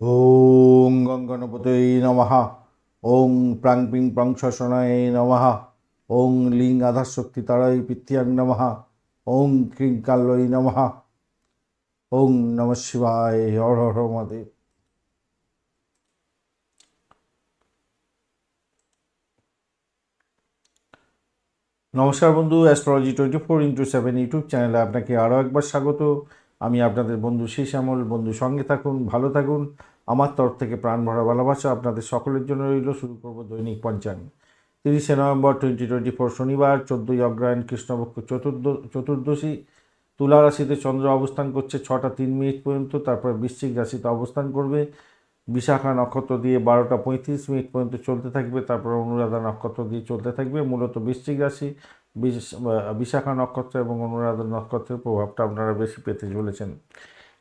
ওং গঙ্গণপতয়ে নমঃ। ওং প্রাং পিং প্রং শশনায় নমঃ। ওং লিং আধাশক্তি তারাই পিত্যাং নমঃ। ওং ক্রিং কাল্লই নমঃ। ওং নম শিবায়, হর হর নমস্কার বন্ধু astrology twenty four into seven YouTube চ্যানেলে আপনাকে আরও একবার স্বাগত। আমি আপনাদের বন্ধু শেষ আমল, বন্ধু সঙ্গে থাকুন, ভালো থাকুন। আমার তরফ থেকে প্রাণ ভরা ভালোবাসা আপনাদের সকলের জন্য রইল। শুরু করব দৈনিক পঞ্চাঙ্গ। তিরিশে নভেম্বর টোয়েন্টি টোয়েন্টি ফোর শনিবার, চোদ্দোই অগ্রহায়ণ, কৃষ্ণপক্ষ চতুর্দ, চতুর্দশী। তুলা রাশিতে চন্দ্র অবস্থান করছে ছটা তিন মিনিট পর্যন্ত, তারপর বৃশ্চিক রাশিতে অবস্থান করবে। বিশাখা নক্ষত্র দিয়ে বারোটা পঁয়ত্রিশ মিনিট পর্যন্ত চলতে থাকবে, তারপর অনুরাধা নক্ষত্র দিয়ে চলতে থাকবে। মূলত বৃশ্চিক রাশি। বিশাখা নক্ষত্র এবং অনুরাধা নক্ষত্রের প্রভাবটা আপনারা বেশি পেতে চলেছেন।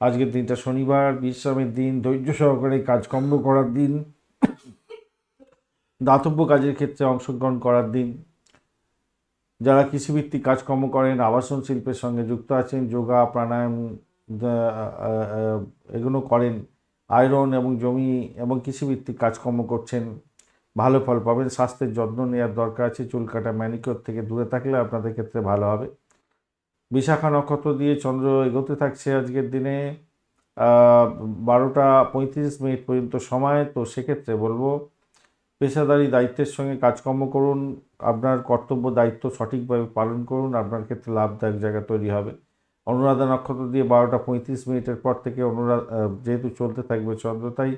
আজকের দিনটা শনিবার, বিশ্রামের দিন, ধৈর্য সহকারে কাজকর্ম করার দিন, দাতব্য কাজের ক্ষেত্রে অংশগ্রহণ করার দিন। যারা কৃষিভিত্তিক কাজকর্ম করেন, আবাসন শিল্পের সঙ্গে যুক্ত আছেন, যোগা, প্রাণায়াম এগুলো করেন, আয়রন এবং জমি এবং কৃষিভিত্তিক কাজকর্ম করছেন। ভালো ফল পাবেন স্বাস্থ্যের যত্ন নেওয়ার দরকার আছে, চুল কাটা ম্যানিকিওর থেকে দূরে থাকলে আপনাদের ক্ষেত্রে ভালো হবে। বিশাখা নক্ষত্র দিয়ে চন্দ্র এগোতে থাকছে আজকের দিনে বারোটা পঁয়ত্রিশ মিনিট পর্যন্ত সময়, তো সেক্ষেত্রে বলব পেশাদারি দায়িত্বের সঙ্গে কাজকর্ম করুন, আপনার কর্তব্য, দায়িত্ব সঠিকভাবে পালন করুন, আপনার ক্ষেত্রে লাভদায়ক জায়গা তৈরি হবে। অনুরাধা নক্ষত্র দিয়ে বারোটা পঁয়ত্রিশ মিনিটের পর থেকে অনুরাধ যেহেতু চলতে থাকবে চন্দ্র, তাই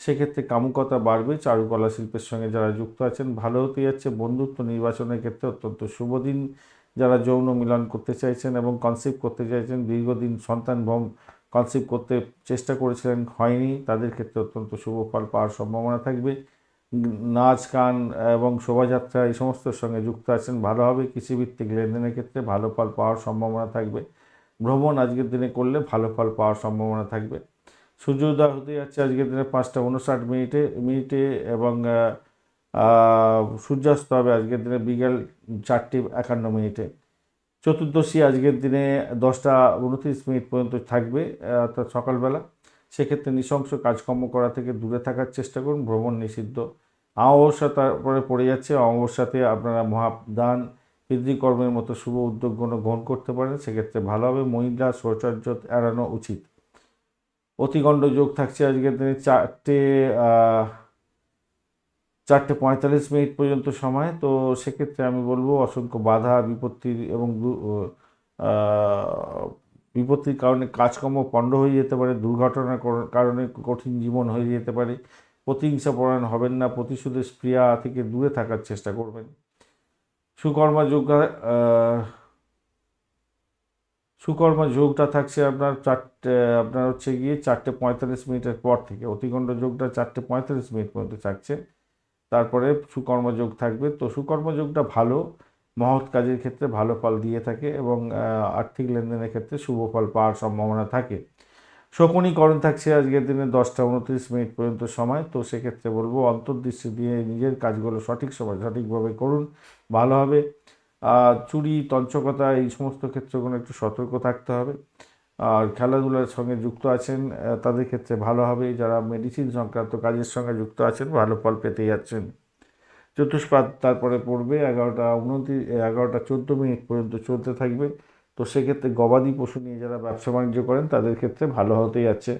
সেক্ষেত্রে কামুকতা বাড়বে। চারুকলা শিল্পের সঙ্গে যারা যুক্ত আছেন, ভালো হতে যাচ্ছে। বন্ধুত্ব নির্বাচনের ক্ষেত্রে অত্যন্ত শুভ দিন। যারা যৌন মিলন করতে চাইছেন এবং কনসেপ্ট করতে চাইছেন, দীর্ঘদিন সন্তান ভম কনসেপ্ট করতে চেষ্টা করেছিলেন, হয়নি। তাদের ক্ষেত্রে অত্যন্ত শুভ ফল পাওয়ার সম্ভাবনা থাকবে। নাচ, গান এবং শোভাযাত্রা এই সমস্তর সঙ্গে যুক্ত আছেন, ভালো হবে। কৃষিভিত্তিক লেনদেনের ক্ষেত্রে ভালো ফল পাওয়ার সম্ভাবনা থাকবে। ভ্রমণ আজকের দিনে করলে ভালো ফল পাওয়ার সম্ভাবনা থাকবে। সূর্যোদয় হতে যাচ্ছে আজকের দিনে পাঁচটা উনষাট মিনিটে মিনিটে এবং সূর্যাস্ত হবে আজকের দিনে বিকেল চারটে একান্ন মিনিটে। চতুর্দশী আজকের দিনে দশটা উনত্রিশ মিনিট পর্যন্ত থাকবে অর্থাৎ সকালবেলা। সেক্ষেত্রে নৃশংস কাজকর্ম করা থেকে দূরে থাকার চেষ্টা করুন, ভ্রমণ নিষিদ্ধ। অমাবস্যা তারপরে পড়ে যাচ্ছে, অমাবস্যাতে আপনারা মহাদান, পিতৃকর্মের মতো শুভ উদ্যোগগুলো গ্রহণ করতে পারেন, সেক্ষেত্রে ভালো হবে। মহিলা শৌচার্য এড়ানো উচিত। অতিগণ্ড যোগ থাকছে আজকের দিনে চারটে চারটে পঁয়তাল্লিশ মিনিট পর্যন্ত সময়। তো সেক্ষেত্রে আমি বলব অসংখ্য বাধা বিপত্তির এবং বিপত্তির কারণে কাজকর্ম পণ্ড হয়ে যেতে পারে দুর্ঘটনার কারণে কঠিন জীবন হয়ে যেতে পারে। প্রতিহিংসা পরায়ণ হবেন না প্রতিশোধের স্প্রিয়া থেকে দূরে থাকার চেষ্টা করবেন। সুকর্মা যোগ আহ, সুকর্মা যোগটা থাকছে আপনার চারটে, আপনার হচ্ছে গিয়ে চারটে পঁয়তাল্লিশ মিনিটের পর থেকে। অতিগণ্ড যোগটা চারটে পঁয়তাল্লিশ মিনিট পর্যন্ত থাকছে। তারপরে সুকর্ম যোগ থাকবে। তো সুকর্ম যোগটা ভালো, মহৎ কাজের ক্ষেত্রে ভালো ফল দিয়ে থাকে এবং আর্থিক লেনদেনের ক্ষেত্রে শুভ ফল পাওয়ার সম্ভাবনা থাকে। শকুনীকরণ থাকছে আজকের দিনে দশটা উনত্রিশ মিনিট পর্যন্ত সময়। তো সেক্ষেত্রে বলব অন্তর্দৃষ্টি দিয়ে নিজের কাজগুলো সঠিক সময় সঠিকভাবে করুন। ভালো হবে। চুরি, তঞ্চকতা এই সমস্ত ক্ষেত্রগুলো একটু সতর্ক থাকতে হবে। আর খেলাধুলার সঙ্গে যুক্ত আছেন তাদের ক্ষেত্রে ভালো হবে। যারা মেডিসিন সংক্রান্ত কাজের সঙ্গে যুক্ত আছেন, ভালো ফল পেতে যাচ্ছেন। চতুষ্পাদ তারপরে পড়বে, এগারোটা উনত্রিশ, এগারোটা চোদ্দ মিনিট পর্যন্ত চলতে থাকবে। তো সেক্ষেত্রে গবাদি পশু নিয়ে যারা ব্যবসা বাণিজ্য করেন, তাদের ক্ষেত্রে ভালো হতে যাচ্ছে।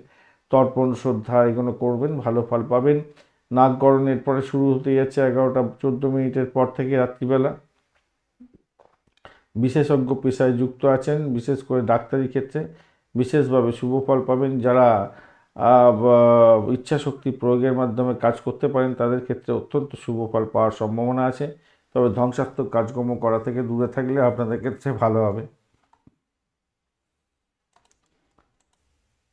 তর্পণ, শ্রদ্ধা এগুলো করবেন, ভালো ফল পাবেন। নাগকরণের পরে শুরু হতে যাচ্ছে এগারোটা চোদ্দ মিনিটের পর থেকে রাত্রিবেলা। বিশেষজ্ঞ পেশায় যুক্ত আছেন, বিশেষ করে ডাক্তারি ক্ষেত্রে বিশেষভাবে শুভ ফল পাবেন। যারা ইচ্ছাশক্তি প্রয়োগের মাধ্যমে কাজ করতে পারেন, তাদের ক্ষেত্রে অত্যন্ত শুভ ফল পাওয়ার সম্ভাবনা আছে। তবে ধ্বংসাত্মক কাজকর্ম করা থেকে দূরে থাকলে আপনাদের ক্ষেত্রে ভালো হবে।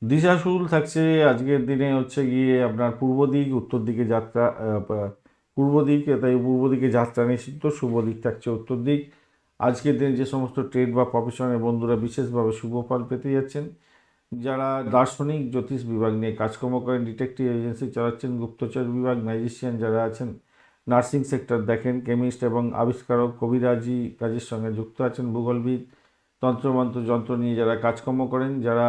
দিশাশুল থাকছে, আজকের দিনে হচ্ছে গিয়ে আপনার পূর্ব দিক, উত্তর দিকে যাত্রা পূর্ব দিক, তাই পূর্ব দিকে যাত্রা নিষিদ্ধ, শুভ দিক থাকছে উত্তর দিক। আজকের দিনে যে সমস্ত ট্রেড বা প্রফেশনের বন্ধুরা বিশেষভাবে শুভ ফল পেতে যাচ্ছেন, যারা দার্শনিক, জ্যোতিষ বিভাগ নিয়ে কাজকর্ম করেন ডিটেকটিভ এজেন্সি চালাচ্ছেন, গুপ্তচর বিভাগ ম্যাজিশিয়ান যারা আছেন নার্সিং সেক্টর দেখেন কেমিস্ট এবং আবিষ্কারক কবিরাজি কাজের সঙ্গে যুক্ত আছেন, ভূগোলবিদ, তন্ত্রমন্ত্র, যন্ত্র নিয়ে যারা কাজকর্ম করেন, যারা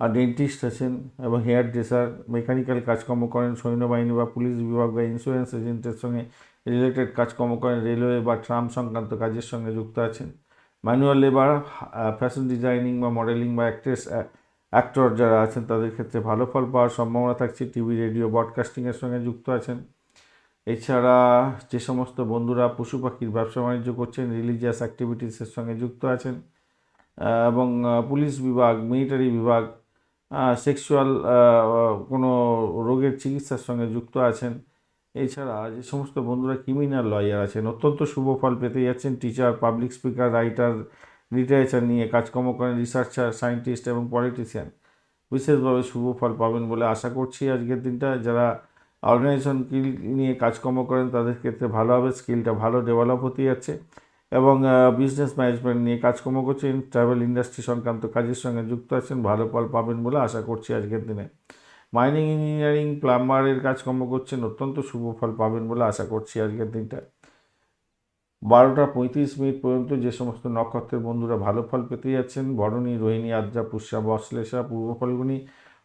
আর ডেন্টিস্ট আছেন এবং হেয়ার ড্রেসার মেকানিক্যাল কাজকর্ম করেন, সৈন্যবাহিনী বা পুলিশ বিভাগ বা ইন্স্যুরেন্স এজেন্টের সঙ্গে রিলেটেড কাজকর্ম করেন রেলওয়ে বা ট্রাম সংক্রান্ত কাজের সঙ্গে যুক্ত আছেন। ম্যানুয়াল লেবার ফ্যাশন ডিজাইনিং বা মডেলিং বা অ্যাক্ট্রেস অ্যাক্টর যারা আছেন, তাদের ক্ষেত্রে ভালো ফল পাওয়ার সম্ভাবনা থাকছে। টিভি রেডিও ব্রডকাস্টিংয়ের সঙ্গে যুক্ত আছেন। এছাড়া যে সমস্ত বন্ধুরা পশু পাখির ব্যবসা বাণিজ্য করছেন রিলিজিয়াস অ্যাক্টিভিটিসের সঙ্গে যুক্ত আছেন এবং পুলিশ বিভাগ মিলিটারি বিভাগ সেক্সুয়াল কোনো রোগের চিকিৎসার সঙ্গে যুক্ত আছেন। এছাড়া যে সমস্ত বন্ধুরা ক্রিমিনাল লয়ার আছেন, অত্যন্ত শুভ ফল পেতে যাচ্ছেন। Teacher public speaker writer literature নিয়ে কাজকর্ম করেন রিসার্চার সায়েন্টিস্ট এবং পলিটিশিয়ান বিশেষভাবে শুভ ফল পাবেন বলে আশা করছি আজকের দিনটা। যারা অর্গানাইজেশন নিয়ে কাজকর্ম করেন, তাদের ক্ষেত্রে ভালো হবে স্কিলটা ভালো ডেভেলপ হতে যাচ্ছে। এবং বিজনেস ম্যানেজমেন্ট নিয়ে কাজকর্ম করছেন ট্রাভেল ইন্ডাস্ট্রি সংক্রান্ত কাজের সঙ্গে যুক্ত আছেন, ভালো ফল পাবেন বলে আশা করছি আজকের দিনে। মাইনিং ইঞ্জিনিয়ারিং প্লাম্বারের কাজকর্ম করছেন, অত্যন্ত শুভ ফল পাবেন বলে আশা করছি আজকের দিনটা। বারোটা পঁয়ত্রিশ মিনিট পর্যন্ত যে সমস্ত নক্ষত্রের বন্ধুরা ভালো ফল পেতে যাচ্ছেন, বরণী, রোহিণী, আদ্রা, পুষ্যা বশ্লেষা পূর্ব ফল্গুনী,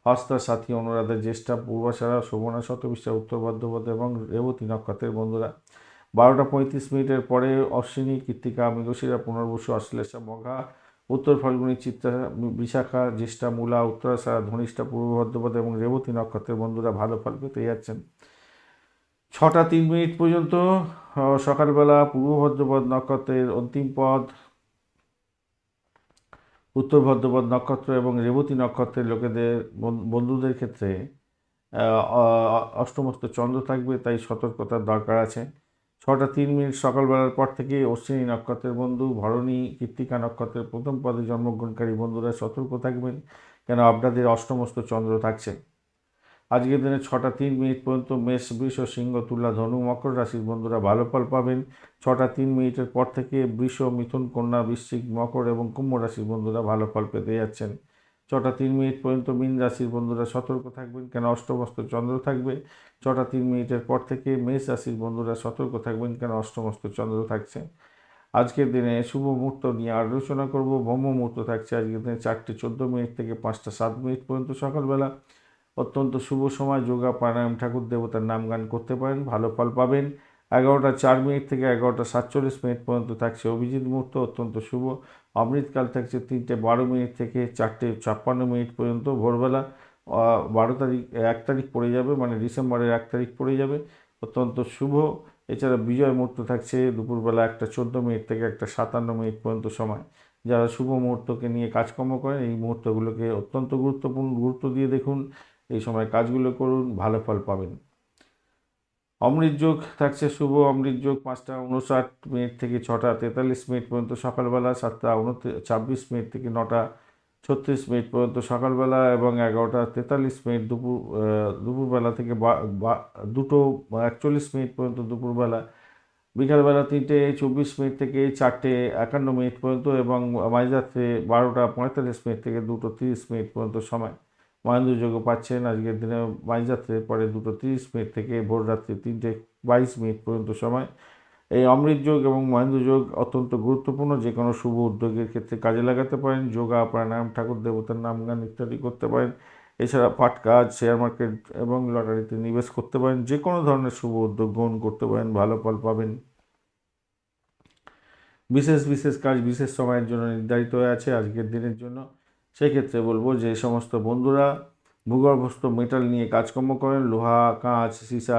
হস্তা, সাথী, অনুরাধা, জ্যেষ্ঠা, পূর্বাশারা, শোভনা শতবিশা উত্তর বর্ধমান এবং রেবতী নক্ষত্রের বন্ধুরা। বারোটা পঁয়ত্রিশ মিনিটের পরে অশ্বিনী কৃত্তিকা মৃগশিরা, পুনর্বসু, অশ্লেষা, মঘা, উত্তর ফাল্গুনী, চিত্রা, বিশাখা, জ্যেষ্ঠা, মূলা উত্তরাশারা ধনিষ্ঠা, পূর্ব বর্ধমান এবং রেবতী নক্ষত্রের বন্ধুরা ভালো ফল পেতে যাচ্ছেন। ছটা তিন মিনিট পর্যন্ত সকালবেলা পূর্ব ভদ্রপদ নক্ষত্রের অন্তিম পদ, উত্তর ভদ্রপদ নক্ষত্র এবং রেবতী নক্ষত্রের লোকেদের বন- বন্ধুদের ক্ষেত্রে অষ্টমস্ত চন্দ্র থাকবে, তাই সতর্কতার দরকার আছে। ছটা তিন মিনিট সকালবেলার পর থেকে অশ্বিনী নক্ষত্রের বন্ধু, ভরণী কৃত্তিকা নক্ষত্রের প্রথম পদে জন্মগ্রহণকারী বন্ধুরা সতর্ক থাকবেন কেন আপনাদের অষ্টমস্ত চন্দ্র থাকছে। আজকের দিনে ছটা তিন মিনিট পর্যন্ত মেষ, বৃষ সিংহ, তুলা, ধনু, মকর রাশির বন্ধুরা ভালো ফল পাবেন। ছটা তিন মিনিটের পর থেকে বৃষ, মিথুন, কন্যা, বৃশ্চিক, মকর এবং কুম্ভ রাশির বন্ধুরা ভালো ফল পেতে যাচ্ছেন। ছটা তিন মিনিট পর্যন্ত মীন রাশির বন্ধুরা সতর্ক থাকবেন, কেন অষ্টমস্ত চন্দ্র থাকবে? ছটা তিন মিনিটের পর থেকে মেষ রাশির বন্ধুরা সতর্ক থাকবেন, কেন অষ্টমস্ত চন্দ্র থাকছে? আজকের দিনে শুভ মুহূর্ত নিয়ে আলোচনা করব, ব্রহ্ম মুহূর্ত থাকছে আজকের দিনে চারটে চোদ্দ মিনিট থেকে পাঁচটা সাত মিনিট পর্যন্ত সকালবেলা। অত্যন্ত শুভ সময়, যোগা, প্রাণায়াম ঠাকুর দেবতার নাম গান করতে পারেন, ভালো ফল পাবেন। এগারোটা চার মিনিট থেকে এগারোটা সাতচল্লিশ মিনিট পর্যন্ত থাকছে অভিজিৎ মুহূর্ত, অত্যন্ত শুভ। অমৃতকাল থাকছে তিনটে বারো মিনিট থেকে চারটে ছাপ্পান্ন মিনিট পর্যন্ত ভোরবেলা। বারো তারিখ, এক তারিখ পড়ে যাবে মানে ডিসেম্বরের এক তারিখ পড়ে যাবে। অত্যন্ত শুভ। এছাড়া বিজয় মুহূর্ত থাকছে দুপুরবেলা একটা চোদ্দ মিনিট থেকে একটা সাতান্ন মিনিট পর্যন্ত সময়। যারা শুভ মুহূর্তকে নিয়ে কাজকর্ম করেন, এই মুহূর্তগুলোকে অত্যন্ত গুরুত্বপূর্ণ গুরুত্ব দিয়ে দেখুন। এই সময় কাজগুলো করুন, ভালো ফল পাবেন। অমৃত যোগ থাকছে শুভ, অমৃত যোগ পাঁচটা উনষাট মিনিট থেকে ছটা তেতাল্লিশ মিনিট পর্যন্ত সকালবেলা সাতটা উনতি ছাব্বিশ মিনিট থেকে নটা ছত্রিশ মিনিট পর্যন্ত সকালবেলা এবং এগারোটা তেতাল্লিশ মিনিট দুপুর দুপুরবেলা থেকে বা- দুটো একচল্লিশ মিনিট পর্যন্ত দুপুরবেলা। বিকালবেলা তিনটে চব্বিশ মিনিট থেকে চারটে একান্ন মিনিট পর্যন্ত এবং মাঝরাত্রে বারোটা পঁয়তাল্লিশ মিনিট থেকে দুটো তিরিশ মিনিট পর্যন্ত সময়। মহেন্দ্র যোগও পাচ্ছেন। আজকের দিনে মাঝরাত্রে পরে দুটো তিরিশ মিনিট থেকে ভোর রাত্রে তিনটে বাইশ মিনিট পর্যন্ত সময়। এই অমৃত যোগ এবং মহেন্দ্র যোগ অত্যন্ত গুরুত্বপূর্ণ। যে কোনো শুভ উদ্যোগের ক্ষেত্রে কাজে লাগাতে পারেন। যোগা, প্রাণায়াম, ঠাকুর দেবতার নাম গান ইত্যাদি করতে পারেন। এছাড়া পাট কাজ, শেয়ার মার্কেট এবং লটারিতে নিবেশ করতে পারেন। যে কোনো ধরনের শুভ উদ্যোগ গ্রহণ করতে পারেন। ভালো ফল পাবেন। বিশেষ বিশেষ কাজ, বিশেষ সময়ের জন্য নির্ধারিত হয়ে আছে আজকের দিনের জন্য। সেক্ষেত্রে বলব যে সমস্ত বন্ধুরা ভূগর্ভস্থ মেটাল নিয়ে কাজকর্ম করেন, লোহা, কাঁচ, সীসা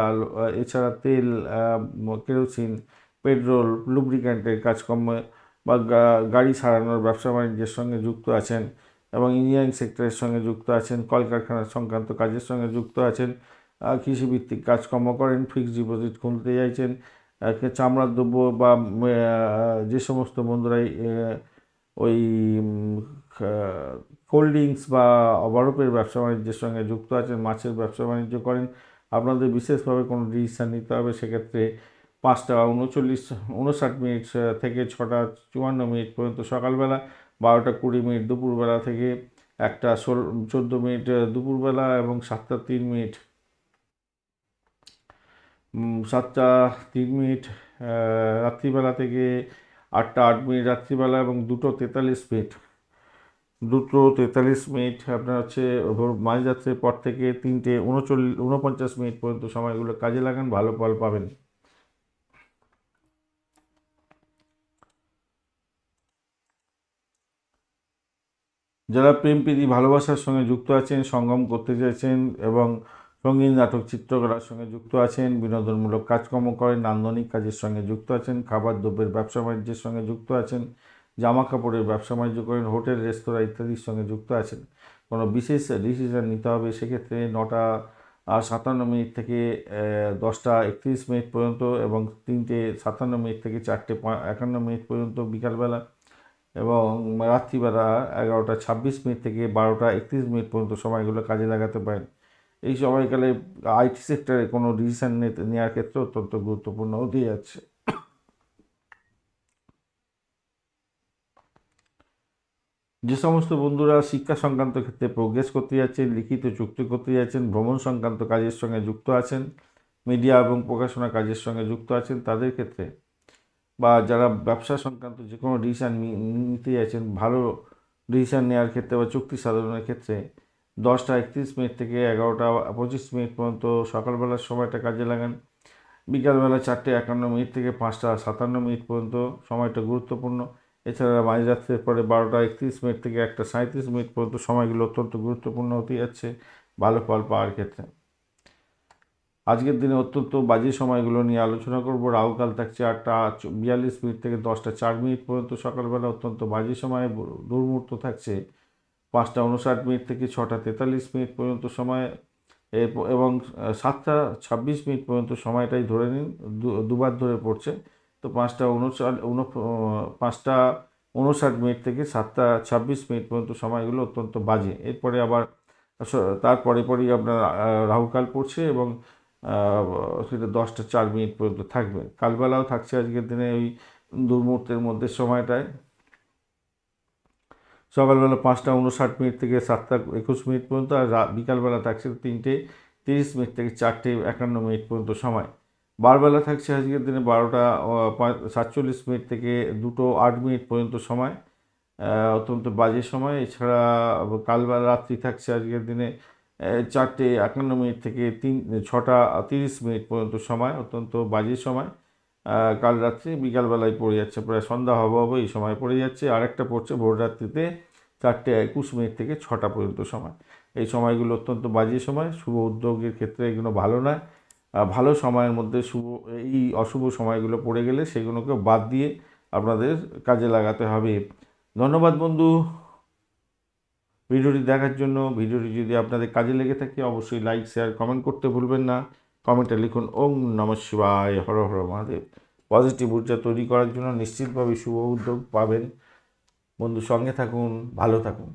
এছাড়া তেল কেরোসিন, পেট্রোল, লুব্রিক্যান্টের কাজকর্মে বা গাড়ি সারানোর ব্যবসা বাণিজ্যের সঙ্গে যুক্ত আছেন এবং ইঞ্জিনিয়ারিং সেক্টরের সঙ্গে যুক্ত আছেন, কলকারখানা সংক্রান্ত কাজের সঙ্গে যুক্ত আছেন কৃষিভিত্তিক কাজকর্ম করেন, ফিক্সড ডিপোজিট খুলতে চাইছেন চামড়ার দ্রব্য বা যে সমস্ত বন্ধুরাই ওই কোল্ড ড্রিঙ্কস বা বরফের ব্যবসা বাণিজ্যের সঙ্গে যুক্ত আছেন, মাছের ব্যবসা বাণিজ্য করেন, আপনাদের বিশেষভাবে কোনো ডিসিশান নিতে হবে, সেক্ষেত্রে পাঁচটা উনচল্লিশ, উনষাট মিনিট থেকে ছটা চুয়ান্ন মিনিট পর্যন্ত সকালবেলা, বারোটা কুড়ি মিনিট দুপুরবেলা থেকে একটা ষোল, চোদ্দ মিনিট দুপুরবেলা এবং সাতটা তিন মিনিট। সাতটা তিন মিনিট রাত্রিবেলা থেকে আটটা আট মিনিট রাত্রিবেলা এবং দুটো তেতাল্লিশ মিনিট। দুটো তেতাল্লিশ মিনিট আপনার হচ্ছে ভোর মাঝরাত্রের পর থেকে তিনটে উনচল্লিশ, উনপঞ্চাশ মিনিট পর্যন্ত সময়গুলো কাজে লাগান, ভালো ফল পাবেন। যারা প্রেম প্রীতি ভালোবাসার সঙ্গে যুক্ত আছেন, সঙ্গম করতে চাইছেন এবং সংগীত নাটক চিত্রকলার সঙ্গে যুক্ত আছেন, বিনোদনমূলক কাজকর্ম করেন, নান্দনিক কাজের সঙ্গে যুক্ত আছেন, খাবার দ্রব্যের ব্যবসা বাণিজ্যের সঙ্গে যুক্ত আছেন জামা কাপড়ের ব্যবসা বাণিজ্য করেন, হোটেল, রেস্তোরাঁ ইত্যাদির সঙ্গে যুক্ত আছেন। কোনো বিশেষ ডিসিশন নিতে হবে সেক্ষেত্রে নটা সাতান্ন মিনিট থেকে দশটা একত্রিশ মিনিট পর্যন্ত এবং তিনটে সাতান্ন মিনিট থেকে চারটে একান্ন মিনিট পর্যন্ত বিকালবেলা এবং রাত্রিবেলা এগারোটা ছাব্বিশ মিনিট থেকে বারোটা একত্রিশ মিনিট পর্যন্ত সময়গুলো কাজে লাগাতে পারেন। এই সময়কালে আইটি সেক্টরে কোনো ডিসিশন নেওয়ার ক্ষেত্রে অত্যন্ত গুরুত্বপূর্ণ হতে যাচ্ছে যে সমস্ত বন্ধুরা শিক্ষা সংক্রান্ত ক্ষেত্রে প্রোগ্রেস করতে যাচ্ছেন, লিখিত চুক্তি করতে যাচ্ছেন, ভ্রমণ সংক্রান্ত কাজের সঙ্গে যুক্ত আছেন মিডিয়া এবং প্রকাশনা কাজের সঙ্গে যুক্ত আছেন, তাদের ক্ষেত্রে বা যারা ব্যবসা সংক্রান্ত যে কোনো ডিসিশান নিতে যাচ্ছেন, ভালো ডিসিশান নেওয়ার ক্ষেত্রে বা চুক্তি সাধনের ক্ষেত্রে দশটা একত্রিশ মিনিট থেকে এগারোটা পঁচিশ মিনিট পর্যন্ত সকালবেলার সময়টা কাজে লাগান। বিকালবেলা চারটে একান্ন মিনিট থেকে পাঁচটা সাতান্ন মিনিট পর্যন্ত সময়টা গুরুত্বপূর্ণ। এছাড়া মাঝরাত্রের পরে বারোটা একত্রিশ মিনিট থেকে একটা সাঁত্রিশ মিনিট পর্যন্ত সময়গুলো অত্যন্ত গুরুত্বপূর্ণ হতে যাচ্ছে ভালো ফল পাওয়ার ক্ষেত্রে। আজকের দিনে অত্যন্ত বাজে সময়গুলো নিয়ে আলোচনা করব। রাহুকাল থাকছে আটটা বিয়াল্লিশ মিনিট থেকে দশটা চার মিনিট পর্যন্ত সকালবেলা অত্যন্ত বাজে সময়ে দুর্মুহূর্ত থাকছে পাঁচটা উনষাট মিনিট থেকে ছটা তেতাল্লিশ মিনিট পর্যন্ত সময়। এবং সাতটা ছাব্বিশ মিনিট পর্যন্ত সময়টাই ধরে নিন দুবার ধরে পড়ছে। তো পাঁচটা উনষাট, উন পাঁচটা উনষাট মিনিট থেকে সাতটা ছাব্বিশ মিনিট পর্যন্ত সময়গুলো অত্যন্ত বাজে। এরপরে আবার তারপরে পরেই আপনার রাহুকাল পড়ছে এবং সেটা দশটা চার মিনিট পর্যন্ত থাকবে। কালবেলাও থাকছে আজকের দিনে ওই দুর্মুহূর্তের মধ্যে সময়টায়। সকালবেলা পাঁচটা উনষাট মিনিট থেকে সাতটা একুশ মিনিট পর্যন্ত আর বিকালবেলা থাকছে তিনটে তিরিশ মিনিট থেকে চারটে একান্ন মিনিট পর্যন্ত সময়। বারবেলা থাকছে আজকের দিনে বারোটা সাতচল্লিশ মিনিট থেকে দুটো আট মিনিট পর্যন্ত সময় অত্যন্ত বাজে সময়। এছাড়া কালবেলা রাত্রি থাকছে আজকের দিনে চারটে একান্ন মিনিট থেকে তিন, ছটা তিরিশ মিনিট পর্যন্ত সময়, অত্যন্ত বাজে সময়। কাল রাত্রি বিকালবেলায় পড়ে যাচ্ছে, প্রায় সন্ধ্যা হব হব এই সময় পড়ে যাচ্ছে। আরেকটা পড়ছে ভোর রাত্রিতে চারটে একুশ মিনিট থেকে ছটা পর্যন্ত সময়। এই সময়গুলো অত্যন্ত বাজে সময়, শুভ উদ্যোগের ক্ষেত্রে এগুলো ভালো নয়। ভালো সময়ের মধ্যে শুভ, এই অশুভ সময়গুলো পড়ে গেলে সেগুলোকে বাদ দিয়ে আপনাদের কাজে লাগাতে হবে। ধন্যবাদ বন্ধু। ভিডিওটি দেখার জন্য, ভিডিওটি যদি আপনাদের কাজে লেগে থাকে, অবশ্যই লাইক শেয়ার কমেন্ট করতে ভুলবেন না। কমেন্টে লিখুন, ওম নম শিবায়, হর হর মহাদেব। পজিটিভ ঊর্জা তৈরি করার জন্য নিশ্চিতভাবে শুভ উদ্যোগ পাবেন। বন্ধু সঙ্গে থাকুন, ভালো থাকুন।